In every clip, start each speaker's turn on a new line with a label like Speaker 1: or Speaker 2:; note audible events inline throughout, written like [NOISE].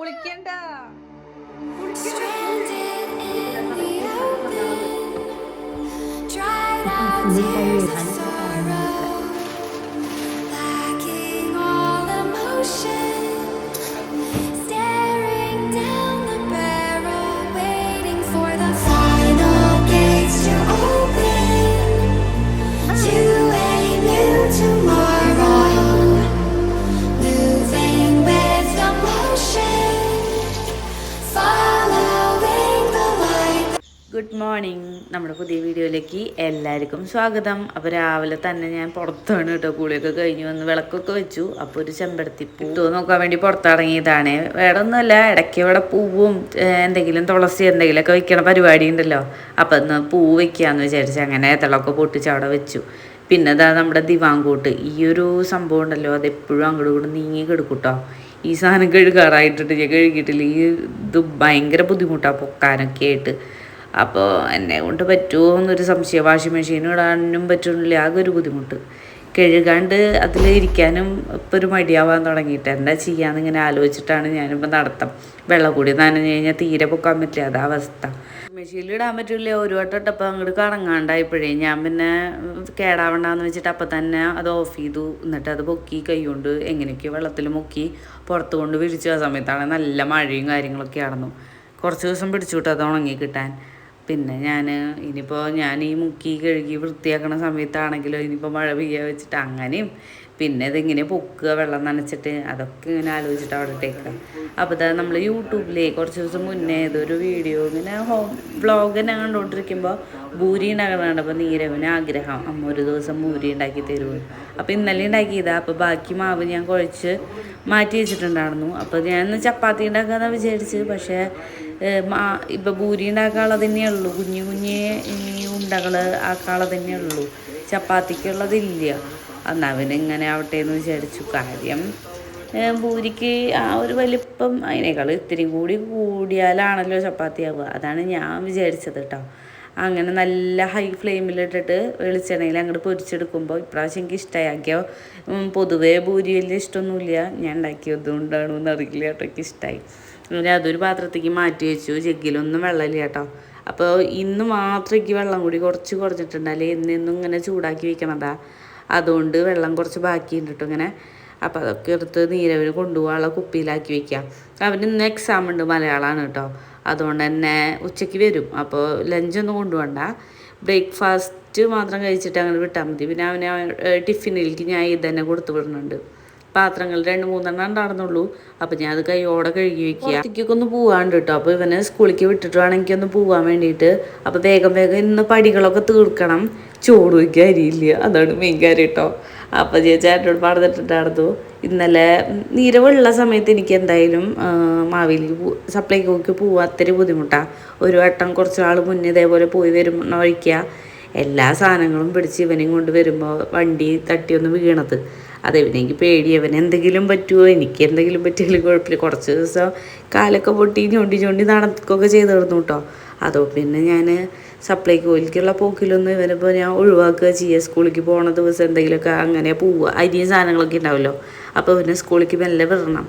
Speaker 1: കുളിക്കണ്ട
Speaker 2: Stranded
Speaker 3: good morning. നമ്മുടെ പുതിയ വീഡിയോയിലേക്ക് എല്ലാവർക്കും സ്വാഗതം. അപ്പോൾ രാവിലെ തന്നെ ഞാൻ പുറത്താണ് കേട്ടോ. കുളിയൊക്കെ കഴിഞ്ഞു വന്ന് വിളക്കൊക്കെ വെച്ചു. അപ്പോൾ ഒരു ചെമ്പടത്തി പൂ നോക്കാൻ വേണ്ടി പുറത്തിറങ്ങിയതാണ്. വേറെ ഒന്നുമല്ല ഇടയ്ക്ക് ഇവിടെ പൂവും എന്തെങ്കിലും തുളസി എന്തെങ്കിലുമൊക്കെ വെക്കണ പരിപാടി ഉണ്ടല്ലോ. അപ്പം ഇന്ന് പൂ വെക്കാന്ന് വിചാരിച്ച് അങ്ങനെ ഏത്തളമൊക്കെ പൊട്ടിച്ച് അവിടെ വെച്ചു. പിന്നെ അതാ നമ്മുടെ ദിവാങ്കൂട്ട് ഈ ഒരു സംഭവം ഉണ്ടല്ലോ അത് എപ്പോഴും അങ്ങോട്ട് കൂടെ നീങ്ങി കിടക്കൂട്ടോ ഈ സാധനം കഴുകാറായിട്ടിട്ട് ഞാൻ കഴുകിയിട്ടില്ല. ഈ ഇത് ഭയങ്കര ബുദ്ധിമുട്ടാണ് പൊക്കാനൊക്കെ ആയിട്ട്. അപ്പോൾ എന്നെ കൊണ്ട് പറ്റുമോ എന്നൊരു സംശയം. വാഷിംഗ് മെഷീൻ ഇടാനും പറ്റുന്നില്ല. ആകെ ഒരു ബുദ്ധിമുട്ട്. കഴുകാണ്ട് അതിൽ ഇരിക്കാനും ഇപ്പം ഒരു മടിയാവാൻ തുടങ്ങിയിട്ട്. എന്താ ചെയ്യാന്ന് ഇങ്ങനെ ആലോചിച്ചിട്ടാണ് ഞാനിപ്പോൾ നടത്തം. വെള്ളം കൂടി നനഞ്ഞു കഴിഞ്ഞാൽ തീരെ പൊക്കാൻ പറ്റില്ല. അതാ അവസ്ഥ. മെഷീനിൽ ഇടാൻ പറ്റില്ല. ഒരു വട്ടം ഇട്ടപ്പോൾ അങ്ങോട്ട് കറങ്ങാണ്ടായപ്പോഴേ ഞാൻ പിന്നെ കേടാവണ്ടെന്ന് വെച്ചിട്ട് അപ്പം തന്നെ അത് ഓഫ് ചെയ്തു. എന്നിട്ട് അത് പൊക്കി കൈ കൊണ്ട് എങ്ങനെയൊക്കെയോ വെള്ളത്തിൽ മുക്കി പുറത്ത് കൊണ്ട് വിരിച്ചു. ആ സമയത്താണ് നല്ല മഴയും കാര്യങ്ങളൊക്കെ ആണെന്നു കുറച്ച് ദിവസം പിടിച്ചു വിട്ടു. അത് ഉണങ്ങി കിട്ടാൻ. പിന്നെ ഞാൻ ഇനിയിപ്പോൾ ഞാൻ ഈ മുക്കി കഴുകി വൃത്തിയാക്കണ സമയത്താണെങ്കിലോ ഇനിയിപ്പോൾ മഴ പെയ്യാ വെച്ചിട്ട് അങ്ങനെയും പിന്നെ ഇതിങ്ങനെ പൊക്കുക വെള്ളം നനച്ചിട്ട് അതൊക്കെ ഇങ്ങനെ ആലോചിച്ചിട്ട് അവിടെ ഇട്ടേക്കുക അപ്പോൾ ഇതാ നമ്മൾ യൂട്യൂബിലേ കുറച്ച് ദിവസം മുന്നേ ഇതൊരു വീഡിയോ ഇങ്ങനെ ഹോം വ്ളോഗ് തന്നെ കണ്ടുകൊണ്ടിരിക്കുമ്പോൾ ഭൂരി ഉണ്ടാക്കണുണ്ട് അപ്പോൾ നീരവിന് ആഗ്രഹം അമ്മ ഒരു ദിവസം ഭൂരി ഉണ്ടാക്കി തരുമോ അപ്പോൾ ഇന്നലെ ഉണ്ടാക്കിയതാ. അപ്പോൾ ബാക്കി മാവ് ഞാൻ കുഴച്ച് മാറ്റി വെച്ചിട്ടുണ്ടായിരുന്നു. അപ്പോൾ ഞാൻ ചപ്പാത്തി ഉണ്ടാക്കാമെന്നാണ് വിചാരിച്ച് പക്ഷേ ഏഹ് മാ ഇപ്പം ഭൂരി ഉണ്ടാക്കാനുള്ളത് തന്നെയേ ഉള്ളൂ. കുഞ്ഞു കുഞ്ഞ് ഉണ്ടകൾ ആക്കാനുള്ളത് തന്നെ ഉള്ളൂ. ചപ്പാത്തിക്കുള്ളതില്ല എന്നാൽ പിന്നെ ഇങ്ങനെ ആവട്ടെ എന്ന് വിചാരിച്ചു. കാര്യം ഭൂരിക്ക് ആ ഒരു വലിപ്പം അതിനേക്കാൾ ഇത്തിരി കൂടി കൂടിയാലാണല്ലോ ചപ്പാത്തി ആവുക. അതാണ് ഞാൻ വിചാരിച്ചത് കേട്ടോ. അങ്ങനെ നല്ല ഹൈ ഫ്ലെയിമിലിട്ടിട്ട് വെളിച്ചെണ്ണയിൽ അങ്ങോട്ട് പൊരിച്ചെടുക്കുമ്പോൾ ഇപ്രാവശ്യം എനിക്ക് ഇഷ്ടമാക്കിയോ പൊതുവേ ഭൂരി വലിയ ഇഷ്ടമൊന്നുമില്ല. ഞാൻ ഉണ്ടാക്കിയതുകൊണ്ടാണോ എന്നറിയില്ല കേട്ടോ. എനിക്ക് ഇഷ്ടമായി അങ്ങനെ അതൊരു പാത്രത്തേക്ക് മാറ്റി വെച്ചു. ജഗ്ഗിലൊന്നും വെള്ളമില്ല കേട്ടോ. അപ്പോൾ ഇന്ന് മാത്രം എനിക്ക് വെള്ളം കൂടി കുറച്ച് കുറഞ്ഞിട്ടുണ്ട്. അല്ലെങ്കിൽ എന്നെന്നും ഇങ്ങനെ ചൂടാക്കി വെക്കണതാ. അതുകൊണ്ട് വെള്ളം കുറച്ച് ബാക്കിയുണ്ട് കേട്ടോ ഇങ്ങനെ. അപ്പോൾ അതൊക്കെ എടുത്ത് നീരവിന് കൊണ്ടുപോകാനുള്ള കുപ്പിയിലാക്കി വെക്കാം. അവന് ഇന്ന് എക്സാം ഉണ്ട് മലയാളമാണ് കേട്ടോ. അതുകൊണ്ട് തന്നെ ഉച്ചയ്ക്ക് വരും. അപ്പോൾ ലഞ്ചൊന്നും കൊണ്ടുപോകണ്ട. ബ്രേക്ക്ഫാസ്റ്റ് മാത്രം കഴിച്ചിട്ട് അങ്ങനെ വിട്ടാൽ മതി. പിന്നെ അവനെ ടിഫിനിലേക്ക് ഞാൻ ഇത് തന്നെ കൊടുത്തു വിടുന്നുണ്ട്. പാത്രങ്ങൾ രണ്ട് മൂന്നെണ്ണം ഉണ്ടായിരുന്നുള്ളൂ. അപ്പം ഞാൻ അത് കൈയോടെ കഴുകി വെക്കുക. പുറത്തേക്കൊക്കെ ഒന്ന് പോകാണ്ട് കേട്ടോ അപ്പോൾ ഇവനെ സ്കൂളിലേക്ക് വിട്ടിട്ട് വേണമെങ്കിൽ ഒന്ന് പോകാൻ വേണ്ടിയിട്ട്. അപ്പോൾ വേഗം വേഗം ഇന്ന് പടികളൊക്കെ തീർക്കണം. ചോട് വയ്ക്കാൻ അരിയില്ല. അതാണ് മെയിൻ കാര്യം കേട്ടോ ചേച്ചി ആരോട് പറഞ്ഞിട്ടുണ്ടായിരുന്നു. ഇന്നലെ നീരവുള്ള സമയത്ത് എനിക്ക് എന്തായാലും മാവേലിക്ക് സപ്ലൈക്കോക്ക് പോവാൻ അത്തിരി ബുദ്ധിമുട്ടാണ് ഒരു വട്ടം കുറച്ച് നാൾ മുന്നേ ഇതേപോലെ പോയി വരുമ്പോൾ വഴിക്കുക എല്ലാ സാധനങ്ങളും പിടിച്ച് ഇവനെയും കൊണ്ട് വരുമ്പോൾ വണ്ടി തട്ടിയൊന്ന് വീണത്. അത് ഇവനെനിക്ക് പേടി. അവന് എന്തെങ്കിലും പറ്റുമോ എനിക്ക് എന്തെങ്കിലും പറ്റിയാലും കുഴപ്പമില്ല. കുറച്ച് ദിവസം കാലൊക്കെ പൊട്ടി ചൂണ്ടി ചൂണ്ടി നടക്കുകയൊക്കെ ചെയ്തിരുന്നു കേട്ടോ. അതോ പിന്നെ ഞാൻ സപ്ലൈക്കോയിലേക്കുള്ള പോക്കിലൊന്നും ഇവനിപ്പോൾ ഞാൻ ഒഴിവാക്കുക ചെയ്യുക സ്കൂളിലേക്ക് പോണ ദിവസം എന്തെങ്കിലുമൊക്കെ അങ്ങനെ പോവുക. അരിയും സാധനങ്ങളൊക്കെ ഉണ്ടാവുമല്ലോ. അപ്പോൾ പിന്നെ സ്കൂളിലേക്ക് മെല്ലെ വിടണം.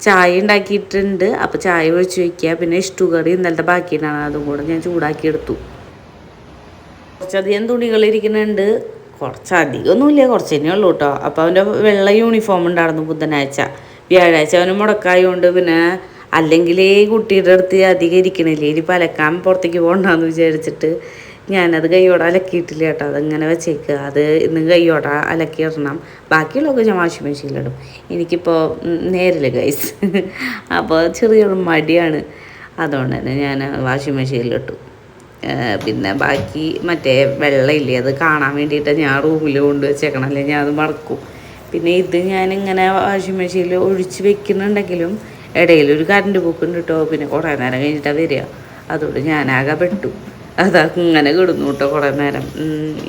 Speaker 3: ചായ ഉണ്ടാക്കിയിട്ടുണ്ട്. അപ്പോൾ ചായ ഒഴിച്ച് വയ്ക്കുക. പിന്നെ ഇഷ്ടു കറി ഇന്നലത്തെ ബാക്കിയിട്ടാണ് അതും കൂടെ ഞാൻ ചൂടാക്കി എടുത്തു കുറച്ചധികം തുണികൾ ഇരിക്കുന്നുണ്ട്. കുറച്ചധികമൊന്നുമില്ല കുറച്ച് തന്നെ ഉള്ളൂ കേട്ടോ അപ്പോൾ അവന്റെ വെള്ള യൂണിഫോം ഉണ്ടായിരുന്നു ബുധനാഴ്ച. വ്യാഴാഴ്ച അവന് മുടക്കായതുകൊണ്ട് പിന്നെ അല്ലെങ്കിൽ കുട്ടിയുടെ അടുത്ത് അധികം ഇരിക്കണില്ലേ ഇനി പലക്കാൻ പുറത്തേക്ക് പോകണ്ടെന്ന് വിചാരിച്ചിട്ട് ഞാനത് കൈയോടെ അലക്കിയിട്ടില്ല കേട്ടോ അതങ്ങനെ വെച്ചേക്കുക അത് ഇന്ന് കൈയോടെ അലക്കി ഇടണം. ബാക്കിയുള്ളതൊക്കെ ഞാൻ വാഷിംഗ് മെഷീനിലിടും എനിക്കിപ്പോൾ നേരില്ല ഗൈസ് [LAUGHS] അപ്പോൾ ചെറിയൊരു മടിയാണ്. അതുകൊണ്ട് തന്നെ ഞാൻ വാഷിംഗ് മെഷീനിലിട്ടു പിന്നെ ബാക്കി മറ്റേ വെള്ളമില്ലേ അത് കാണാൻ വേണ്ടിയിട്ട് ഞാൻ റൂമിൽ കൊണ്ട് വെച്ചേക്കണം അല്ലെങ്കിൽ ഞാൻ അത് മറക്കും. പിന്നെ ഇത് ഞാനിങ്ങനെ വാഷിംഗ് മെഷീനിൽ ഒഴിച്ച് വെക്കുന്നുണ്ടെങ്കിലും ഇടയിൽ ഒരു കറണ്ട് പോക്കുണ്ട് കേട്ടോ പിന്നെ കുറേ നേരം കഴിഞ്ഞിട്ടാണ് വരിക. അതുകൊണ്ട് ഞാനാകെ പെട്ടു. അതാ ഇങ്ങനെ കിടന്നു കേട്ടോ കുറേ നേരം.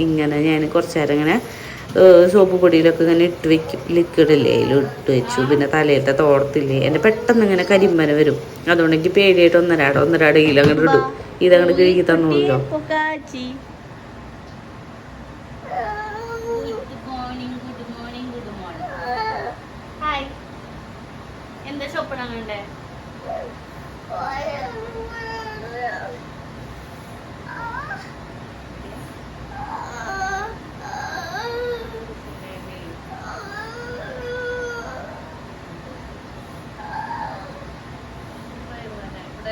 Speaker 3: ഇങ്ങനെ ഞാൻ കുറച്ച് നേരം ഇങ്ങനെ സോപ്പ് പൊടിയിലൊക്കെ ഇങ്ങനെ ഇട്ട് വെക്കും. ലിക്വിഡില്ലേ അതിൽ ഇട്ട് വെച്ചു. പിന്നെ തലയിലത്തെ തോർത്തില്ലേ എന്റെ പെട്ടെന്ന് ഇങ്ങനെ കരിമ്പന വരും. അതുകൊണ്ട് എനിക്ക് പേടിയായിട്ട് ഒന്നരാടോ അങ്ങോട്ട് ഇടും. ഇതങ്ങോട്ട് കിഴിക്ക് തന്നോളൂല്ലോ
Speaker 1: എന്താ ഷോപ്പിടാൻ കണ്ടേ?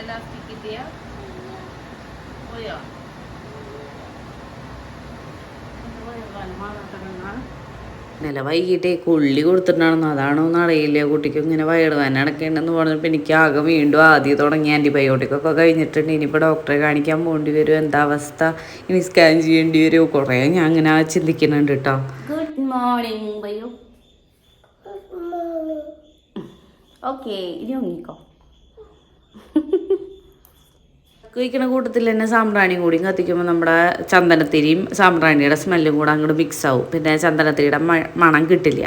Speaker 3: ലാസ്റ്റ് കിട്ടിയ ഇന്നലെ വൈകിട്ടേ കൊള്ളി കൊടുത്തിട്ടുണ്ടായിരുന്നു. അതാണോ എന്ന് അറിയില്ല. കുട്ടിക്ക് ഇങ്ങനെ വയറുവേദന അടക്കേണ്ടെന്ന് പറഞ്ഞപ്പോൾ എനിക്ക് ആകെ വീണ്ടും ആദ്യം തുടങ്ങി ആന്റിബയോട്ടിക് ഒക്കെ കഴിഞ്ഞിട്ടുണ്ട്. ഇനിയിപ്പോൾ ഡോക്ടറെ കാണിക്കാൻ പോകേണ്ടി വരും. എന്താ അവസ്ഥ? ഇനി സ്കാൻ ചെയ്യേണ്ടി വരുമോ കുറേ ഞാൻ അങ്ങനെ ചിന്തിക്കുന്നുണ്ട് കേട്ടോ ഗുഡ് മോർണിംഗ് ബയ്യോ ഓക്കെ ഇനി ഉങ്ങിക്കോ കഴിക്കണ കൂട്ടത്തിൽ തന്നെ സാമ്പ്രാണി കൂടി കത്തിക്കുമ്പോൾ നമ്മുടെ ചന്ദനത്തിരിയും സാമ്പ്രാണിയുടെ സ്മെല്ലും കൂടെ അങ്ങോട്ട് മിക്സ് ആവും. പിന്നെ ചന്ദനത്തിരിയുടെ മണം കിട്ടില്ല.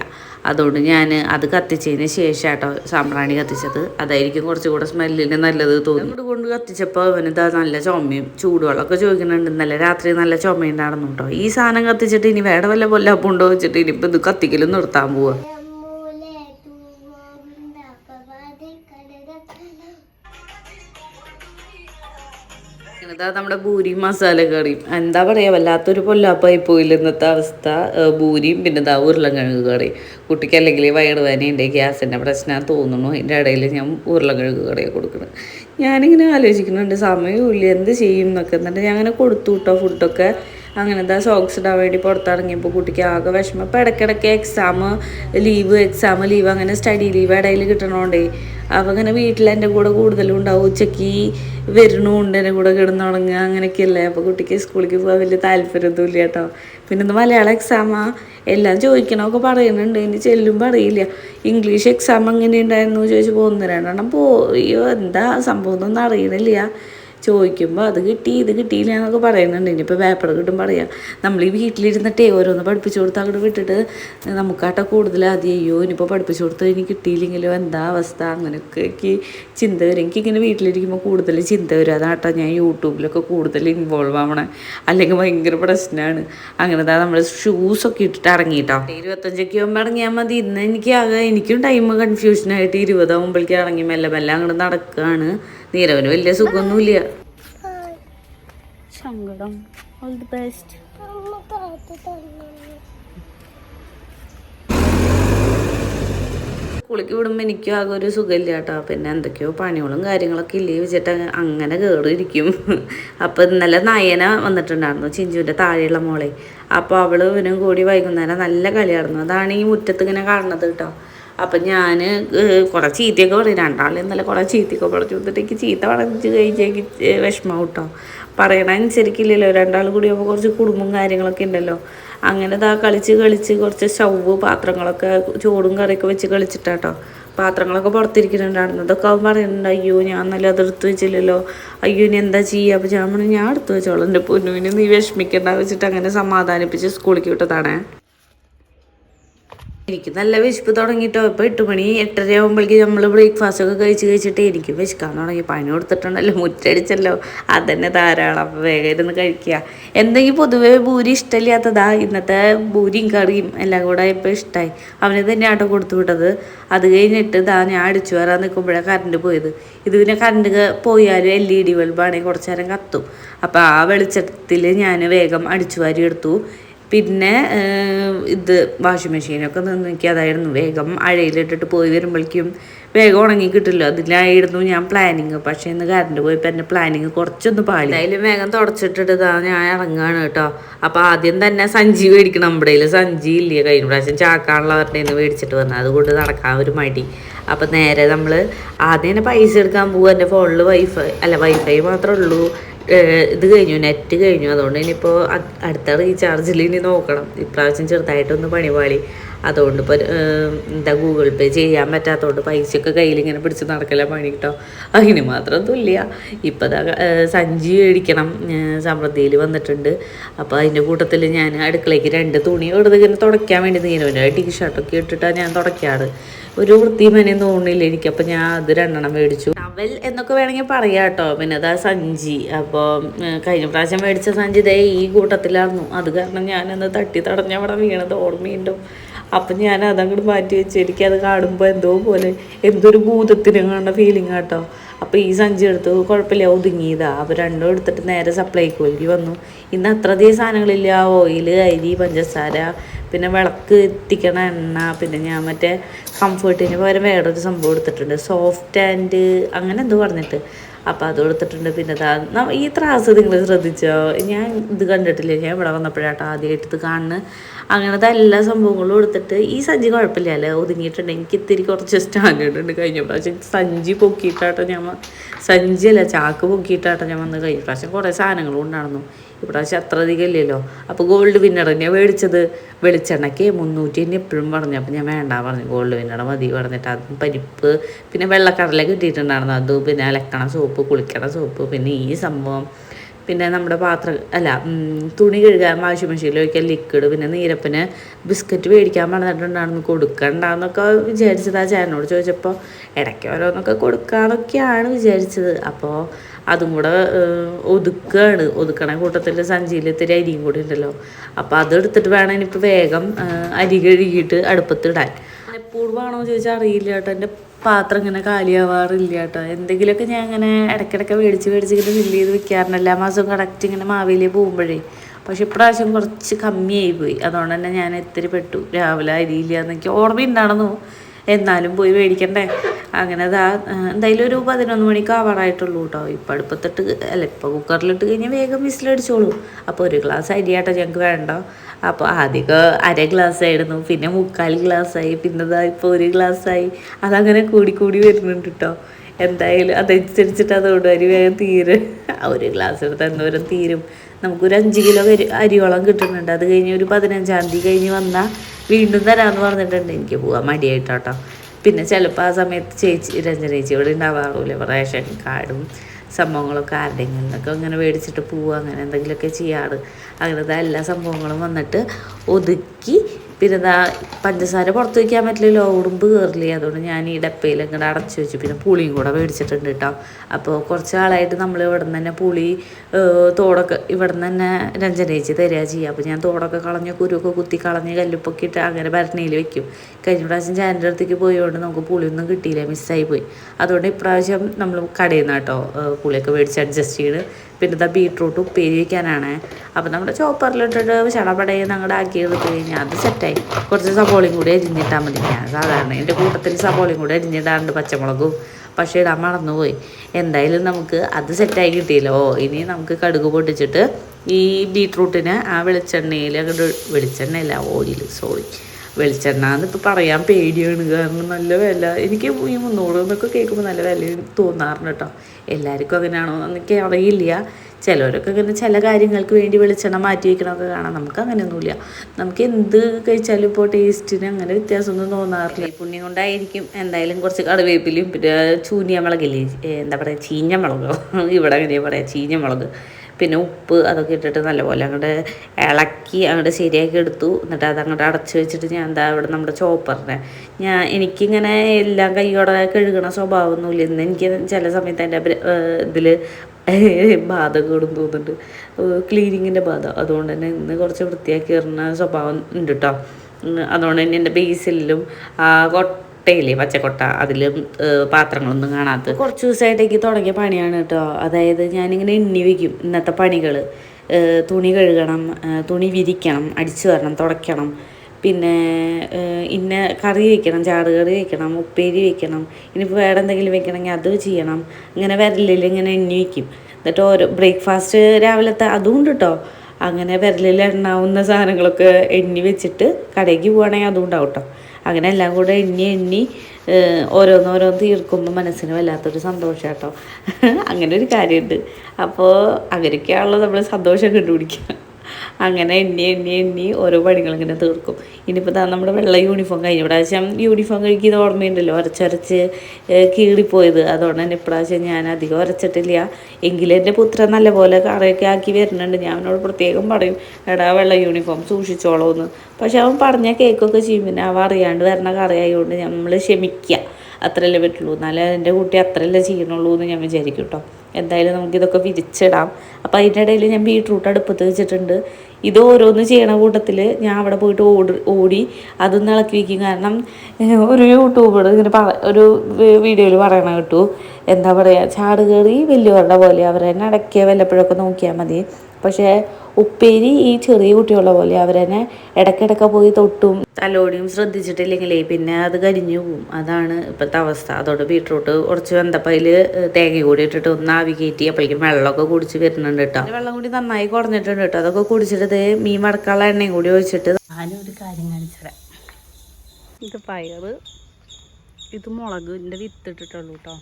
Speaker 3: അതുകൊണ്ട് ഞാൻ അത് കത്തിച്ചതിന് ശേഷമായിട്ടോ സാമ്പ്രാണി കത്തിച്ചത്. അതായിരിക്കും കുറച്ചുകൂടെ സ്മെല്ലിന് നല്ലത് തോന്നി. കൊണ്ട് കത്തിച്ചപ്പോൾ അവനിതാ നല്ല ചുമയും ചൂടുവെള്ളമൊക്കെ ചോദിക്കുന്നുണ്ട്. നല്ല രാത്രി നല്ല ചുമയുണ്ടായിരുന്നു ഈ സാധനം കത്തിച്ചിട്ട് ഇനി വേറെ വല്ല പൊല്ലാപ്പുണ്ടോ വെച്ചിട്ട് ഇനിയിപ്പോൾ ഇത് കത്തിക്കലും നിർത്താൻ പോവാ. ഇതാ നമ്മുടെ ഭൂരി മസാല കറിയും. എന്താ പറയാ വല്ലാത്തൊരു പൊല്ലാപ്പായി പോയില്ല ഇന്നത്തെ അവസ്ഥ. ഭൂരിയും പിന്നെ ഇതാ ഉരുളക്കിഴങ്ങ് കറി. കുട്ടിക്ക് അല്ലെങ്കിൽ വയറുവേദനയുണ്ട് ഗ്യാസിന്റെ പ്രശ്നം തോന്നുന്നു. അതിന്റെ ഇടയിൽ ഞാൻ ഉരുളക്കിഴങ്ങ് കറിയാണ് കൊടുക്കുന്നത് ഞാനിങ്ങനെ ആലോചിക്കുന്നുണ്ട് സമയമില്ല എന്ത് ചെയ്യും എന്നൊക്കെ. എന്നിട്ട് ഞാൻ അങ്ങനെ കൊടുത്തു വിട്ടോ ഫുഡൊക്കെ അങ്ങനെ എന്താ സോക്സ് ഇടാൻ വേണ്ടി പുറത്തിറങ്ങിയപ്പോൾ കുട്ടിക്ക് ആകെ വിഷമം. ഇപ്പോൾ ഇടയ്ക്കിടയ്ക്ക് എക്സാം ലീവ് എക്സാം ലീവ് അങ്ങനെ സ്റ്റഡി ലീവ് ഇടയിൽ കിട്ടണോണ്ടേ അപ്പം അങ്ങനെ വീട്ടിൽ എന്റെ കൂടെ കൂടുതലും ഉണ്ടാവും. ഉച്ചയ്ക്ക് വരണുണ്ട് എന്റെ കൂടെ കിടന്നുണങ്ങുക അങ്ങനെയൊക്കെയല്ലേ. അപ്പോൾ കുട്ടിക്ക് സ്കൂളിലേക്ക് പോകാൻ വലിയ താല്പര്യമൊന്നുമില്ല കേട്ടോ. പിന്നെ ഒന്ന് മലയാളം എക്സാമാ എല്ലാം ചോദിക്കണമൊക്കെ പറയുന്നുണ്ട്. ഇനി ചെല്ലുമ്പോൾ അറിയില്ല. ഇംഗ്ലീഷ് എക്സാം എങ്ങനെ ഉണ്ടായിരുന്നു ചോദിച്ചു പോകുന്ന രണ്ടെണ്ണം പോയോ. എന്താ സംഭവം ഒന്നും അറിയണില്ല. ചോദിക്കുമ്പോൾ അത് കിട്ടി ഇത് കിട്ടിയില്ല എന്നൊക്കെ പറയുന്നുണ്ട്. ഇനിയിപ്പോൾ പേപ്പർ കിട്ടും പറയാം നമ്മൾ ഈ വീട്ടിലിരുന്നിട്ടേ ഓരോന്ന് പഠിപ്പിച്ചു കൊടുത്ത് അങ്ങോട്ട് വിട്ടിട്ട് നമുക്കാട്ട കൂടുതൽ ആദ്യം അയ്യോ ഇനിയിപ്പോൾ പഠിപ്പിച്ചു കൊടുത്ത് ഇനി കിട്ടിയില്ലെങ്കിലോ എന്താ അവസ്ഥ? അങ്ങനെയൊക്കെ എനിക്ക് ചിന്ത വരും. എനിക്കിങ്ങനെ വീട്ടിലിരിക്കുമ്പോൾ കൂടുതൽ ചിന്ത വരും. അതാട്ടോ ഞാൻ യൂട്യൂബിലൊക്കെ കൂടുതൽ ഇൻവോൾവ് ആവണേ. അല്ലെങ്കിൽ ഭയങ്കര പ്രശ്നമാണ് അങ്ങനെ ദാ നമ്മൾ ഷൂസൊക്കെ ഇട്ടിട്ട് ഇറങ്ങിയിട്ടോ ഇരുപത്തഞ്ചൊക്കെ ആകുമ്പോൾ ഇറങ്ങിയാൽ മതി. ഇന്ന് എനിക്ക് ആകെ എനിക്കും ടൈം കൺഫ്യൂഷനായിട്ട് ഇരുപതാകുമ്പോഴേക്കും ഇറങ്ങി മെല്ലെ മെല്ലെ അങ്ങോട്ട് നടക്കുകയാണ് നീരവന് വലിയ സുഖമൊന്നുമില്ല. സങ്കടം. ഓൾ ദി ബെസ്റ്റ് സ്കൂളിലേക്ക് വിടുമ്പോൾ എനിക്കും ആകെ ഒരു സുഖമില്ല കേട്ടോ. പിന്നെ എന്തൊക്കെയോ പണികളും കാര്യങ്ങളൊക്കെ ഇല്ലേ വെച്ചിട്ട് അങ്ങനെ കയറിയിരിക്കും അപ്പോൾ ഇന്നലെ നയന വന്നിട്ടുണ്ടായിരുന്നു ചിഞ്ചുവിന്റെ താഴെയുള്ള മോളെ. അപ്പോൾ അവൾ ഇവനും കൂടി വൈകുന്നേരം നല്ല കളിയായിരുന്നു. അതാണ് ഈ മുറ്റത്ത് ഇങ്ങനെ കാണുന്നത് കേട്ടോ. അപ്പം ഞാൻ കുറേ ചീത്തയൊക്കെ പറയും. രണ്ടാളെ ഇന്നലെ കുറേ ചീത്തയൊക്കെ പറഞ്ഞു. ചോദിച്ചിട്ടേക്ക് ചീത്ത പറഞ്ഞ് കഴിച്ചേക്ക് വിഷമം കേട്ടോ പറയണ അനുസരിക്കില്ലല്ലോ. രണ്ടാൾ കൂടി ആകുമ്പോൾ കുറച്ച് കുടുംബം കാര്യങ്ങളൊക്കെ ഉണ്ടല്ലോ. അങ്ങനെ ഇതാ കളിച്ച് കളിച്ച് കുറച്ച് സ്റ്റൗവ് പാത്രങ്ങളൊക്കെ ചൂടും കറിയൊക്കെ വെച്ച് കളിച്ചിട്ടാട്ടോ. പാത്രങ്ങളൊക്കെ പുറത്തിരിക്കുന്നുണ്ടായിരുന്നു അതൊക്കെ അവൻ പറയുന്നുണ്ട് അയ്യോ ഞാൻ നല്ല അതെടുത്ത് വെച്ചില്ലല്ലോ. അയ്യോ ഇനി എന്താ ചെയ്യുക അപ്പോൾ ഞാൻ പറഞ്ഞു ഞാൻ എടുത്ത് വെച്ചോളാം. എന്റെ പൊന്നുവിനെ നീ വിഷമിക്കേണ്ട. വെച്ചിട്ട് അങ്ങനെ സമാധാനിപ്പിച്ച് സ്കൂളിലേക്ക് വിട്ടതാണേ. എനിക്ക് നല്ല വിശപ്പ് തുടങ്ങിയിട്ടോ ഇപ്പോൾ എട്ട് മണി എട്ടര ആകുമ്പോഴേക്കും നമ്മൾ ബ്രേക്ക്ഫാസ്റ്റ് ഒക്കെ കഴിച്ച് കഴിച്ചിട്ട് എനിക്ക് വിശക്കാൻ തുടങ്ങി. പനി കൊടുത്തിട്ടുണ്ടല്ലോ മുറ്റടിച്ചല്ലോ. അതന്നെ ധാരാളം. അപ്പോൾ വേഗം ഇരുന്ന് കഴിക്കുക. എന്തെങ്കിലും പൊതുവേ ഭൂരി ഇഷ്ടമില്ലാത്തതാ. ഇന്നത്തെ ഭൂരിയും കറിയും എല്ലാം കൂടെ ഇപ്പോൾ ഇഷ്ടമായി അവന് തന്നെ ആട്ടോ കൊടുത്തു വിട്ടത്. അത് കഴിഞ്ഞിട്ട് ഇതാ ഞാൻ അടിച്ചു വരാൻ നിൽക്കുമ്പോഴാണ് കറണ്ട് പോയത്. ഇത് പിന്നെ കറണ്ട് പോയാലും എൽ ഇ ഡി ബൾബാണെങ്കിൽ കുറച്ച് നേരം കത്തും. അപ്പോൾ ആ വെളിച്ചത്തിൽ ഞാൻ വേഗം അടിച്ചു വാരി എടുത്തു. പിന്നെ ഇത് വാഷിംഗ് മെഷീനൊക്കെ നിന്ന് എനിക്ക് അതായിരുന്നു വേഗം അഴയിലിട്ടിട്ട് പോയി വരുമ്പോഴേക്കും വേഗം ഉണങ്ങി കിട്ടില്ല. അതിലായിരുന്നു ഞാൻ പ്ലാനിങ് പക്ഷേ ഇന്ന് കറണ്ട് പോയപ്പോൾ എന്റെ പ്ലാനിങ് കുറച്ചൊന്ന് പാടി അതിലും വേഗം തുടച്ചിട്ടിട്ട് ഇതാ ഞാൻ ഇറങ്ങുകയാണ് കേട്ടോ. അപ്പോൾ ആദ്യം തന്നെ സഞ്ചി മേടിക്കണം നമ്മുടെ കയ്യിൽ സഞ്ചി ഇല്ല? കഴിഞ്ഞ പ്രാവശ്യം ചാക്കാനുള്ളവരുടെ നിന്ന് മേടിച്ചിട്ട് വന്നത് അതുകൊണ്ട് നടക്കാൻ ഒരു മടി. അപ്പം നേരെ നമ്മൾ ആദ്യം തന്നെ പൈസ എടുക്കാൻ പോകും എന്റെ ഫോണിൽ വൈഫൈ അല്ല വൈഫൈ മാത്രമേ ഉള്ളൂ. ഇത് കഴിഞ്ഞു നെറ്റ് കഴിഞ്ഞു. അതുകൊണ്ട് ഇനിയിപ്പോൾ അടുത്ത റീചാർജിൽ ഇനി നോക്കണം. ഇപ്രാവശ്യം ചെറുതായിട്ടൊന്ന് പണിപാളി അതുകൊണ്ട് ഇപ്പോൾ എന്താ ഗൂഗിൾ പേ ചെയ്യാൻ പറ്റാത്തതുകൊണ്ട് പൈസയൊക്കെ കയ്യിൽ ഇങ്ങനെ പിടിച്ച് നടക്കല പണി കേട്ടോ അതിന് മാത്രം തുല്യ. ഇപ്പം ദാ സഞ്ചി മേടിക്കണം സമൃദ്ധിയിൽ വന്നിട്ടുണ്ട്. അപ്പോൾ അതിന്റെ കൂട്ടത്തിൽ ഞാൻ അടുക്കളയ്ക്ക് രണ്ട് തുണി വെറുതെ ഇങ്ങനെ തുടയ്ക്കാൻ വേണ്ടി നീരവന്റെ ടീഷർട്ടൊക്കെ ഇട്ടിട്ടാണ് ഞാൻ തുടയ്ക്കാറ്. ഒരു വൃത്തി തോന്നുന്നില്ല തോന്നില്ല അപ്പം ഞാൻ അത് രണ്ടെണ്ണം മേടിച്ചു. ടവൽ എന്നൊക്കെ വേണമെങ്കിൽ പറയാം കേട്ടോ പിന്നെ അതാ സഞ്ചി. അപ്പോൾ കഴിഞ്ഞ പ്രാവശ്യം മേടിച്ച സഞ്ചി ദേ ഈ കൂട്ടത്തിലായിരുന്നു അത് കാരണം ഞാനന്ന് തട്ടി തടഞ്ഞവിടെ വീണത്. ഓർമ്മയുണ്ടോ? അപ്പം ഞാൻ അതങ്ങോട്ട് മാറ്റി വെച്ചു എനിക്കത് കാണുമ്പോൾ എന്തോ പോലെ എന്തൊരു ഭൂതത്തിന് കാണുന്ന ഫീലിംഗ് കേട്ടോ അപ്പോൾ ഈ സഞ്ചി എടുത്തു കുഴപ്പമില്ല ഒതുങ്ങിയതാ. അപ്പോൾ രണ്ടും എടുത്തിട്ട് നേരെ സപ്ലൈക്ക് സപ്ലൈക്കോയിലേക്ക് വന്നു. ഇന്ന് അത്ര അധികം സാധനങ്ങളില്ല. ഓയിൽ അരി പഞ്ചസാര പിന്നെ വിളക്ക് എത്തിക്കണ എണ്ണ പിന്നെ ഞാൻ മറ്റേ കംഫേർട്ടിന് പകരം വേറൊരു സംഭവം എടുത്തിട്ടുണ്ട്. സോഫ്റ്റ് ആൻഡ് അങ്ങനെ എന്തോ പറഞ്ഞിട്ട്. അപ്പോൾ അത് കൊടുത്തിട്ടുണ്ട്. പിന്നെ ദാ ഈ ത്രാസ് നിങ്ങൾ ശ്രദ്ധിച്ചോ? ഞാൻ ഇത് കണ്ടിട്ടില്ല. ഞാൻ ഇവിടെ വന്നപ്പോഴാട്ടോ ആദ്യമായിട്ട് ഇത് കാണുന്നത് അങ്ങനത്തെ എല്ലാ സംഭവങ്ങളും കൊടുത്തിട്ട് ഈ സഞ്ചി കുഴപ്പമില്ല അല്ലേ? ഒതുങ്ങിയിട്ടുണ്ട്. എനിക്ക് ഇത്തിരി കുറച്ച് സ്റ്റാൻഡേർഡ് ഉണ്ട് കഴിഞ്ഞ പ്രാവശ്യം സഞ്ചി പൊക്കിയിട്ടാട്ടോ ഞാൻ സഞ്ചി അല്ല ചാക്ക് പൊക്കിയിട്ടാട്ടോ ഞാൻ വന്ന് കഴിഞ്ഞ പ്രാവശ്യം കുറേ സാധനങ്ങളും ഉണ്ടായിരുന്നു. ഇപ്രാവശ്യം അത്ര അധികം ഇല്ലല്ലോ അപ്പോൾ ഗോൾഡ് വിന്നർ തന്നെയാണ് മേടിച്ചത്. വെളിച്ചെണ്ണയ്ക്ക് മുന്നൂറ്റി തന്നെ എപ്പോഴും പറഞ്ഞു. അപ്പോൾ ഞാൻ വേണ്ട പറഞ്ഞു. ഗോൾഡ് വിന്നർ മതി പറഞ്ഞിട്ട് അതും പരിപ്പ് പിന്നെ വെള്ളക്കടല കിട്ടിയിട്ടുണ്ടായിരുന്നു. അതും പിന്നെ അലക്കണ സോപ്പ് കുളിക്കണ സോപ്പ് പിന്നെ ഈ സംഭവം പിന്നെ നമ്മുടെ പാത്രം അല്ല തുണി കഴുകാൻ വാഷിംഗ് മെഷീനിൽ ഒഴിക്കാൻ ലിക്വിഡ് പിന്നെ നീരപ്പന് ബിസ്ക്കറ്റ് മേടിക്കാൻ പറഞ്ഞിട്ടുണ്ടായിരുന്നു കൊടുക്കണ്ടെന്നൊക്കെ വിചാരിച്ചത് ആ ചേട്ടനോട് ചോദിച്ചപ്പോൾ ഇടയ്ക്ക് ഓരോന്നൊക്കെ കൊടുക്കാന്നൊക്കെയാണ് വിചാരിച്ചത്. അപ്പോൾ അതും കൂടെ ഒതുക്കുകയാണ് ഒതുക്കണ കൂട്ടത്തിൽ സഞ്ചിയിൽ ഇത്തിരി അരിയും കൂടി ഉണ്ടല്ലോ. അപ്പോൾ അതെടുത്തിട്ട് വേണം ഇനിയിപ്പോൾ വേഗം അരി കഴുകിയിട്ട് അടുപ്പത്തിടാൻ. പൂർവമാണോ ചോദിച്ചാൽ അറിയില്ല കേട്ടോ എന്റെ പാത്രം ഇങ്ങനെ കാലിയാവാറില്ല കേട്ടോ. എന്തെങ്കിലുമൊക്കെ ഞാൻ ഇങ്ങനെ ഇടയ്ക്കിടയ്ക്ക് മേടിച്ച് മേടിച്ച് ഇങ്ങനെ ഫില്ല് ചെയ്ത് വെക്കാറുണ്ട് എല്ലാ മാസവും കറക്റ്റ് ഇങ്ങനെ മാവേലി പോകുമ്പോഴേ. പക്ഷെ ഇപ്രാവശ്യം കുറച്ച് കമ്മിയായി പോയി. അതുകൊണ്ട് തന്നെ ഞാൻ ഇത്തിരി പെട്ടു. രാവിലെ അരിയില്ല എന്നെനിക്ക് ഓർമ്മയുണ്ടാണെന്നു. എന്നാലും പോയി മേടിക്കണ്ടേ? അങ്ങനെ അതാ എന്തായാലും ഒരു പതിനൊന്ന് മണിക്ക് ആവാറായിട്ടുള്ളൂ കേട്ടോ ഇപ്പം അടുപ്പത്തിട്ട് അല്ല ഇപ്പം കുക്കറിലിട്ട് കഴിഞ്ഞാൽ വേഗം വിസിലടിച്ചോളൂ. അപ്പോൾ ഒരു ഗ്ലാസ് അരിയാട്ടോ ഞങ്ങൾക്ക് വേണ്ട. അപ്പോൾ ആദ്യമൊക്കെ അര ഗ്ലാസ് ആയിരുന്നു പിന്നെ മുക്കാൽ ആയി പിന്നെ ഇപ്പോൾ ഒരു ഗ്ലാസ് ആയി. അതങ്ങനെ കൂടി കൂടി വരുന്നുണ്ട് കേട്ടോ എന്തായാലും അതനുസരിച്ചിട്ട് അതുകൊണ്ട് അരി വേഗം തീരും. ഒരു ഗ്ലാസ് എടുത്ത് എന്തോരം തീരും. നമുക്കൊരു അഞ്ച് കിലോ അരി അരിയോളം കിട്ടുന്നുണ്ട്. അത് കഴിഞ്ഞ് ഒരു പതിനഞ്ചാം തീയതി കഴിഞ്ഞ് വന്നാൽ വീണ്ടും തരാമെന്ന് പറഞ്ഞിട്ടുണ്ട്. എനിക്ക് പോകാൻ മടിയായിട്ടോ പിന്നെ ചിലപ്പോൾ ആ സമയത്ത് ചേച്ചി രഞ്ജന ചേച്ചി ഇവിടെ ഉണ്ടാവാറില്ല റേഷൻ കാർഡും സംഭവങ്ങളൊക്കെ ആരുടെയെങ്കിലും നിന്നൊക്കെ ഇങ്ങനെ മേടിച്ചിട്ട് പോവുക അങ്ങനെ എന്തെങ്കിലുമൊക്കെ ചെയ്യാറ്. അങ്ങനത്തെ എല്ലാ സംഭവങ്ങളും വന്നിട്ട് ഒതുക്കി പിന്നെ പഞ്ചസാര പുറത്ത് വയ്ക്കാൻ പറ്റില്ലല്ലോ ഉടുമ്പ് കയറില്ലേ അതുകൊണ്ട് ഞാൻ ഈ ഡപ്പയിൽ ഇങ്ങോട്ട് അടച്ചു വെച്ചു. പിന്നെ പുളിയും കൂടെ മേടിച്ചിട്ടുണ്ട് കേട്ടോ അപ്പോൾ കുറച്ച് ആളായിട്ട് നമ്മൾ ഇവിടെ നിന്ന് തന്നെ പുളി തോടൊക്കെ ഇവിടെ നിന്ന് തന്നെ രഞ്ജനേച്ചി തരിക ചെയ്യുക അപ്പോൾ ഞാൻ തോടൊക്കെ കളഞ്ഞ് കുരുവൊക്കെ കുത്തി കളഞ്ഞ് കല്ലുപ്പൊക്കെ ഇട്ട് അങ്ങനെ ഭരണയിൽ വെക്കും. കഴിഞ്ഞ പ്രാവശ്യം ചാനന്റെ അടുത്തേക്ക് പോയതുകൊണ്ട് നമുക്ക് പുളിയൊന്നും കിട്ടിയില്ല മിസ്സായി പോയി. അതുകൊണ്ട് ഇപ്രാവശ്യം നമ്മൾ കടയിൽ നിന്ന് കേട്ടോ പുളിയൊക്കെ മേടിച്ച് അഡ്ജസ്റ്റ് ചെയ്ത് പിന്നെ ഇതാ ബീട്രൂട്ട് ഉപ്പേരി വയ്ക്കാനാണ് അപ്പോൾ നമ്മുടെ ചോപ്പറിലിട്ടിട്ട് ചടപടയിൽ അങ്ങോട്ട് ആക്കി എടുത്ത് കഴിഞ്ഞാൽ അത് സെറ്റായി കുറച്ച് സബോളയും കൂടി അരിഞ്ഞിട്ടാൽ മതി. ഞാൻ സാധാരണ എന്റെ കൂട്ടത്തിൽ സബോളയും കൂടി അരിഞ്ഞിടാറുണ്ട് പച്ചമുളകും. പക്ഷേ ഇടാൻ മറന്നുപോയി. എന്തായാലും നമുക്ക് അത് സെറ്റായി കിട്ടിയല്ലോ. ഇനി നമുക്ക് കടുക് പൊട്ടിച്ചിട്ട് ഈ ബീട്രൂട്ടിനെ ആ വെളിച്ചെണ്ണയിൽ അങ്ങോട്ട് വെളിച്ചെണ്ണയല്ല ഓയിൽ സോറി വെളിച്ചെണ്ണ എന്നിപ്പോൾ പറയാൻ പേടിയാണ്. കാരണം നല്ല വില. എനിക്ക് ഈ മുന്നൂറ് എന്നൊക്കെ കേൾക്കുമ്പോൾ നല്ല വില തോന്നാറുണ്ട് കേട്ടോ. എല്ലാവർക്കും അങ്ങനെയാണോ എന്നൊക്കെ അറിയില്ല. ചിലവരൊക്കെ ഇങ്ങനെ ചില കാര്യങ്ങൾക്ക് വേണ്ടി വെളിച്ചെണ്ണ മാറ്റി വയ്ക്കണമൊക്കെ കാണാം. നമുക്ക് അങ്ങനെയൊന്നുമില്ല. നമുക്ക് എന്ത് കഴിച്ചാലും ഇപ്പോൾ ടേസ്റ്റിന് അങ്ങനെ വ്യത്യാസമൊന്നും തോന്നാറില്ല. പുണ്യം കൊണ്ടായിരിക്കും എന്തായാലും കുറച്ച് കടുവേപ്പിലും പിന്നെ ചൂനിയ മുളകില്ലേ എന്താ പറയുക ചീഞ്ഞ മുളകോ. ഇവിടെ അങ്ങനെയാണ് പറയുക ചീഞ്ഞ മുളക്. [LAUGHS] പിന്നെ ഉപ്പ് അതൊക്കെ ഇട്ടിട്ട് നല്ലപോലെ അങ്ങോട്ട് ഇളക്കി അങ്ങോട്ട് ശരിയാക്കി എടുത്തു. എന്നിട്ട് അത് അങ്ങോട്ട് അടച്ച് വെച്ചിട്ട് ഞാൻ എന്താ ഇവിടെ നമ്മുടെ ചോപ്പറിനെ. ഞാൻ എനിക്കിങ്ങനെ എല്ലാം കൈയോടെ കഴുകണ സ്വഭാവമൊന്നുമില്ല. ഇന്ന് എനിക്ക് ചില സമയത്ത് എന്റെ ഇതിൽ ബാധ കൂടും തോന്നുന്നുണ്ട്. ക്ലീനിങ്ങിന്റെ ബാധ. അതുകൊണ്ട് തന്നെ ഇന്ന് കുറച്ച് വൃത്തിയാക്കി വരുന്ന സ്വഭാവം ഉണ്ട് കേട്ടോ അതുകൊണ്ട് തന്നെ എന്റെ ബേസിലും ആ കൊട്ടയില്ലേ? പച്ചക്കൊട്ട. അതിലും പാത്രങ്ങളൊന്നും കാണാത്ത. കുറച്ച് ദിവസമായിട്ടേക്ക് തുടങ്ങിയ പണിയാണ് കേട്ടോ അതായത് ഞാനിങ്ങനെ എണ്ണി വയ്ക്കും ഇന്നത്തെ പണികൾ തുണി കഴുകണം തുണി വിരിക്കണം അടിച്ചു വരണം തുടയ്ക്കണം. പിന്നെ ഇന്ന കറി വെക്കണം ചാറ് കറി വെക്കണം ഉപ്പേരി വെക്കണം. ഇനിയിപ്പോൾ വേറെ എന്തെങ്കിലും വെക്കണമെങ്കിൽ അത് ചെയ്യണം. ഇങ്ങനെ വിരലിൽ ഇങ്ങനെ എണ്ണി വയ്ക്കും എന്നിട്ട് ഓരോ ബ്രേക്ക്ഫാസ്റ്റ് രാവിലത്തെ അതും കേട്ടോ അങ്ങനെ വിരലിൽ എണ്ണാവുന്ന സാധനങ്ങളൊക്കെ എണ്ണി വെച്ചിട്ട് കടയ്ക്ക് പോവുകയാണെങ്കിൽ അതും ഉണ്ടാവും കേട്ടോ അങ്ങനെ എല്ലാം കൂടെ എണ്ണി എണ്ണി ഓരോന്നോരോന്ന് തീർക്കുമ്പോൾ മനസ്സിന് വല്ലാത്തൊരു സന്തോഷം കേട്ടോ [LAUGHS] അങ്ങനെ ഒരു കാര്യമുണ്ട് അപ്പോൾ അങ്ങനെയൊക്കെയാണല്ലോ നമ്മൾ സന്തോഷം കണ്ടുപിടിക്കുക അങ്ങനെ എണ്ണി എണ്ണി എണ്ണി ഓരോ പണികളിങ്ങനെ തീർക്കും. ഇനിയിപ്പോൾ താ നമ്മുടെ വെള്ള യൂണിഫോം കഴിഞ്ഞ. പ്രാവശ്യം യൂണിഫോം കഴിക്കുന്ന ഓർമ്മയുണ്ടല്ലോ ഉരച്ചരച്ച് കീറിപ്പോയത്. അതുകൊണ്ട് തന്നെ ഇപ്രാവശ്യം ഞാൻ അധികം ഉരച്ചിട്ടില്ല എങ്കിലും എന്റെ പുത്രൻ നല്ലപോലെ കറയൊക്കെ ആക്കി വരുന്നുണ്ട്. ഞാൻ അവനോട് പ്രത്യേകം പറയും എടാ വെള്ള യൂണിഫോം സൂക്ഷിച്ചോളൂ എന്ന്. പക്ഷെ അവൻ പറഞ്ഞ കേക്കൊക്കെ ചെയ്യും. പിന്നെ അവ അറിയാണ്ട് വരുന്ന കറിയായതുകൊണ്ട് നമ്മൾ ക്ഷമിക്കുക അത്രയല്ലേ പറ്റുള്ളൂ. എന്നാലേ എന്റെ കുട്ടി അത്രയല്ലേ ചെയ്യണുള്ളൂ എന്ന് ഞാൻ വിചാരിക്കും കേട്ടോ. എന്തായാലും നമുക്കിതൊക്കെ വിരിച്ചിടാം. അപ്പോൾ അതിന്റെ ഇടയിൽ ഞാൻ ബീട്രൂട്ട് അടുപ്പത്ത് വെച്ചിട്ടുണ്ട്. ഇത് ഓരോന്ന് ചെയ്യണ കൂട്ടത്തിൽ ഞാൻ അവിടെ പോയിട്ട് ഓടി ഓടി അതൊന്ന് ഇളക്കി വയ്ക്കും കാരണം ഒരു യൂട്യൂബർ ഇങ്ങനെ പറ ഒരു വീഡിയോയിൽ പറയണ കേട്ടു. എന്താ പറയുക ചാടുകറി വലിയവരുടെ പോലെ. അവർ തന്നെ അടക്കിയ വല്ലപ്പോഴൊക്കെ നോക്കിയാൽ മതി. പക്ഷേ ഉപ്പേരി ഈ ചെറിയ കുട്ടികളെ പോലെ അവരെന്നെ ഇടയ്ക്കിടയ്ക്ക് പോയി തൊട്ടും തലോടിയും ശ്രദ്ധിച്ചിട്ടില്ലെങ്കിലേ പിന്നെ അത് കരിഞ്ഞു പോവും. അതാണ് ഇപ്പോഴത്തെ അവസ്ഥ. അതോട് ബീട്രൂട്ട് കുറച്ച് വെന്തപ്പയിൽ തേങ്ങ കൂടി ഇട്ടിട്ട് ഒന്ന് ആവി കയറ്റി അപ്പോഴേക്കും വെള്ളമൊക്കെ കുടിച്ച് വരുന്നുണ്ട് കേട്ടോ. വെള്ളം കൂടി നന്നായി കുറഞ്ഞിട്ടുണ്ട് കേട്ടോ. അതൊക്കെ കുടിച്ചിട്ട് മീൻ വടക്കാനുള്ള എണ്ണയും കൂടി ഒഴിച്ചിട്ട്
Speaker 1: ഞാനൊരു കാര്യം കാണിച്ചുതരാം ഇത് പയറ് ഇത് മുളകിന്റെ വിത്ത് ഇട്ടിട്ടുള്ളൂ കേട്ടോ.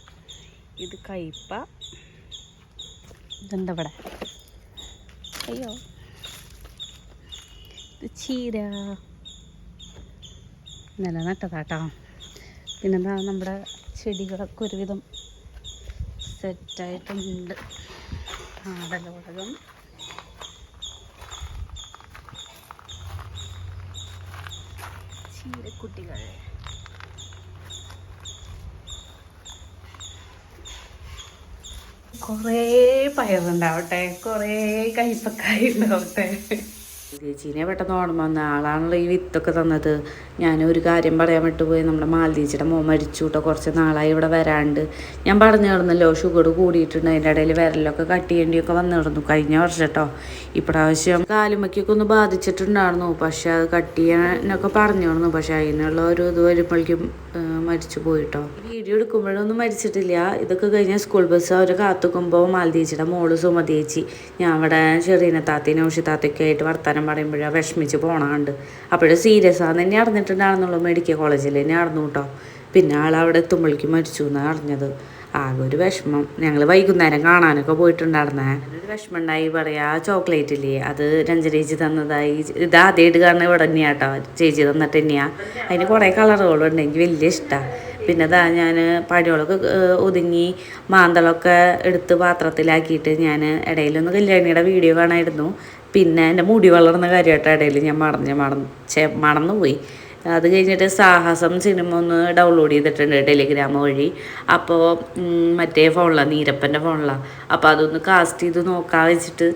Speaker 1: ഇത് കയ്പ ഇതെന്താ ഇവിടെ? അയ്യോ. ചീര. നില നട്ടതാട്ടോ പിന്നെന്താ നമ്മുടെ ചെടികളൊക്കെ ഒരുവിധം സെറ്റായിട്ടുണ്ട്. ആടലോടകം ചീരക്കുട്ടികൾ. കുറേ പയറുണ്ടാവട്ടെ കുറേ കയ്പക്കായി ഉണ്ടാവട്ടെ
Speaker 3: ചേച്ചീനെ പെട്ടെന്ന് ഓർമ്മ വന്ന ആളാണല്ലോ ഈ വിത്തൊക്കെ തന്നത്. ഞാൻ ഒരു കാര്യം പറയാൻ വിട്ടുപോയി. നമ്മുടെ മാലതീച്ചിയുടെ മോൻ മരിച്ചു കേട്ടോ കുറച്ച് നാളായി ഇവിടെ വരാണ്ട്. ഞാൻ പറഞ്ഞു കിടന്നല്ലോ ഷുഗർ കൂടിയിട്ടുണ്ട്. അതിന്റെ ഇടയിൽ വിരലൊക്കെ കട്ട് ചെയ്യേണ്ടിയൊക്കെ വന്നു കിടന്നു കഴിഞ്ഞ വർഷം കേട്ടോ. ഇപ്രാവശ്യം കാലുമയ്ക്കൊക്കെ ഒന്ന് ബാധിച്ചിട്ടുണ്ടായിരുന്നു. പക്ഷെ അത് കട്ട് ചെയ്യാനൊക്കെ പറഞ്ഞു കിടന്നു പക്ഷെ അതിനുള്ള ഒരു ഇത് വരുമ്പോഴേക്കും മരിച്ചു പോയിട്ടോ വീഡിയോ എടുക്കുമ്പോഴൊന്നും മരിച്ചിട്ടില്ല. ഇതൊക്കെ കഴിഞ്ഞ സ്കൂൾ ബസ് അവർ കാത്തുക്കുമ്പോൾ മാലതീച്ചിയുടെ മോൾ സുമതിയേച്ചി ഞാൻ അവിടെ ചെറിയനെ താത്തേനെ ഉഷി താത്തയൊക്കെ ആയിട്ട് വർത്താനം പറയുമ്പോഴാണ് വിഷമിച്ച് പോണാണ്ട് അപ്പോഴും സീരിയസ് ആണെന്ന് തന്നെ അറിഞ്ഞിട്ടുണ്ടാണെന്നുള്ളൂ മെഡിക്കൽ കോളേജിൽ തന്നെ അറിഞ്ഞു കേട്ടോ. പിന്നെ ആൾ അവിടെ എത്തുമ്പോഴേക്കും മരിച്ചു എന്നാണ് അറിഞ്ഞത്. ആകെ ഒരു വിഷമം. ഞങ്ങൾ വൈകുന്നേരം കാണാനൊക്കെ പോയിട്ടുണ്ടായിരുന്നേ. ഒരു വിഷമം ഉണ്ടായി. പറയാ ചോക്ലേറ്റ് ഇല്ലേ? അത് രഞ്ജനേച്ചി തന്നതായി. ഇത് ആദ്യമായിട്ട് കാരണം ഇവിടെ തന്നെയാട്ടോ ചേച്ചി തന്നിട്ട് തന്നെയാണ് അതിന് കുറേ കളറുകളുണ്ടെങ്കിൽ വലിയ ഇഷ്ടമാണ് പിന്നെ ദാ ഞാൻ പടികളൊക്കെ ഒതുങ്ങി മാന്തളൊക്കെ എടുത്ത് പാത്രത്തിലാക്കിയിട്ട് ഞാൻ ഇടയിലൊന്ന് കല്യാണിയുടെ വീഡിയോ കാണായിരുന്നു. പിന്നെ എന്റെ മുടി വളർന്ന കാര്യമായിട്ട് ഇടയിൽ ഞാൻ മറന്ന് മറന്ന് മറന്നു പോയി അത് കഴിഞ്ഞിട്ട് സാഹസം സിനിമ ഒന്ന് ഡൗൺലോഡ് ചെയ്തിട്ടുണ്ട് ടെലിഗ്രാം വഴി. അപ്പോൾ മറ്റേ ഫോണിലാണ് നീരപ്പന്റെ ഫോണിലാണ് അപ്പോൾ അതൊന്ന് കാസ്റ്റ് ചെയ്ത് നോക്കാൻ വെച്ചിട്ട്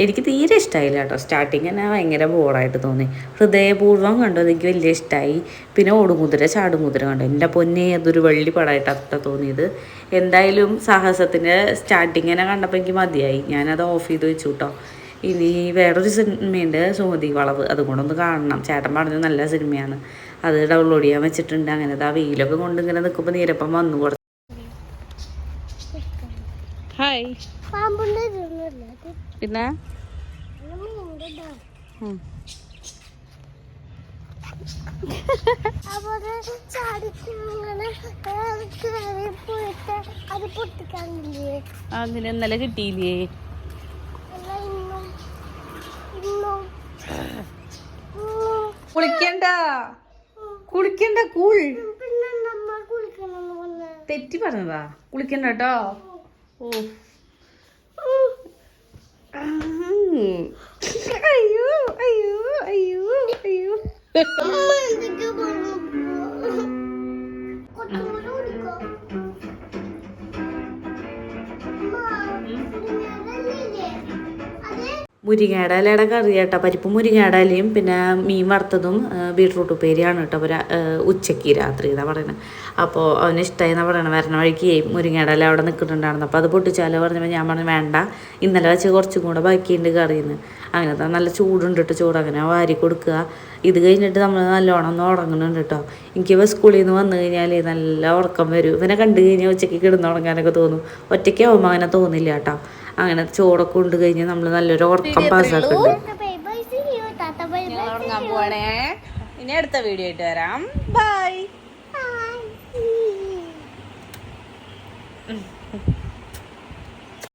Speaker 3: എനിക്ക് തീരെ ഇഷ്ടമായില്ല കേട്ടോ. സ്റ്റാർട്ടിങ് തന്നെ ഭയങ്കര ബോറായിട്ട് തോന്നി. ഹൃദയപൂർവം കണ്ടു. എനിക്ക് വലിയ ഇഷ്ടമായി പിന്നെ ഓടുമുതിര ചാടുമുതിര കണ്ടു. എന്റെ പൊന്നെ അതൊരു വെള്ളി പടമായിട്ട് അത്ര തോന്നിയത്. എന്തായാലും സാഹസത്തിന്റെ സ്റ്റാർട്ടിങ് തന്നെ കണ്ടപ്പോൾ എനിക്ക് മതിയായി. ഞാനത് ഓഫ് ചെയ്ത് വെച്ചു കേട്ടോ. ഇനി വേറൊരു സിനിമയുണ്ട് സുമതി വളവ്. അതുകൊണ്ടൊന്ന് കാണണം. ചേട്ടൻ പറഞ്ഞ നല്ല സിനിമയാണ്. അത് ഡൗൺലോഡ് ചെയ്യാൻ വെച്ചിട്ടുണ്ട്. അങ്ങനെ ആ വെയിലൊക്കെ കൊണ്ട് ഇങ്ങനെ നിൽക്കുമ്പോൾ നീരപ്പം വന്നു കുറച്ച്.
Speaker 1: ഹായ്
Speaker 4: പാമ്പുണ്ട്
Speaker 1: പിന്നെ? അങ്ങനെ ഇന്നലെ കിട്ടിയില്ലേ? കുളിക്കണ്ട. കുളിക്കണ്ട കൂൾ. തെറ്റി പറഞ്ഞതാ. കുളിക്കണ്ട കേട്ടോ. ഓ. അയ്യോ അയ്യോ അയ്യോ അയ്യോ.
Speaker 4: അമ്മ എന്തൊക്കെയോ പറഞ്ഞു.
Speaker 3: മുരിങ്ങയുടെ ഇലയുടെ കറി കേട്ടോ പരിപ്പ് മുരിങ്ങയുടെ ഇലയും പിന്നെ മീൻ വറുത്തതും ബീട്രൂട്ട് ഉപ്പേരിയാണ് കേട്ടോ. ഒരു ഉച്ചയ്ക്ക് രാത്രി എന്നാ പറയുന്നത് അപ്പോൾ അവന് ഇഷ്ടമായി എന്നാണ് പറയണത് വരണ വഴിക്ക് മുരിങ്ങയുടെ ഇല അവിടെ നിൽക്കുന്നുണ്ടായിരുന്നു അപ്പോൾ അത് പൊട്ടിച്ചാലോ പറഞ്ഞപ്പോൾ ഞാൻ പറഞ്ഞു വേണ്ട ഇന്നലെ വെച്ച് കുറച്ചും കൂടെ ബാക്കിയുണ്ട് കറിയെന്ന് അങ്ങനെ തന്നെ നല്ല ചൂടുണ്ട് കേട്ടോ ചൂട് അങ്ങനെ വാരി കൊടുക്കുക. ഇത് കഴിഞ്ഞിട്ട് നമ്മൾ നല്ലോണം ഒന്ന് ഉറങ്ങുന്നുണ്ട് കേട്ടോ. എനിക്ക് സ്കൂളിൽ നിന്ന് വന്നു കഴിഞ്ഞാൽ നല്ല ഉറക്കം വരും. ഇവനെ കണ്ടു കഴിഞ്ഞാൽ ഉച്ചയ്ക്ക് കിടന്നുറങ്ങാനൊക്കെ തോന്നും. ഒറ്റയ്ക്കാവുമ്പോൾ അങ്ങനെ തോന്നില്ല കേട്ടോ. അങ്ങനെ ചോറൊക്കെ കൊണ്ട് കഴിഞ്ഞാൽ നമ്മൾ നല്ലൊരു ഉറക്കം പാസ്സാക്കുന്നുണ്ട്
Speaker 1: ഇനി അടുത്ത വീഡിയോ ആയിട്ട് വരാം. Bye
Speaker 4: bye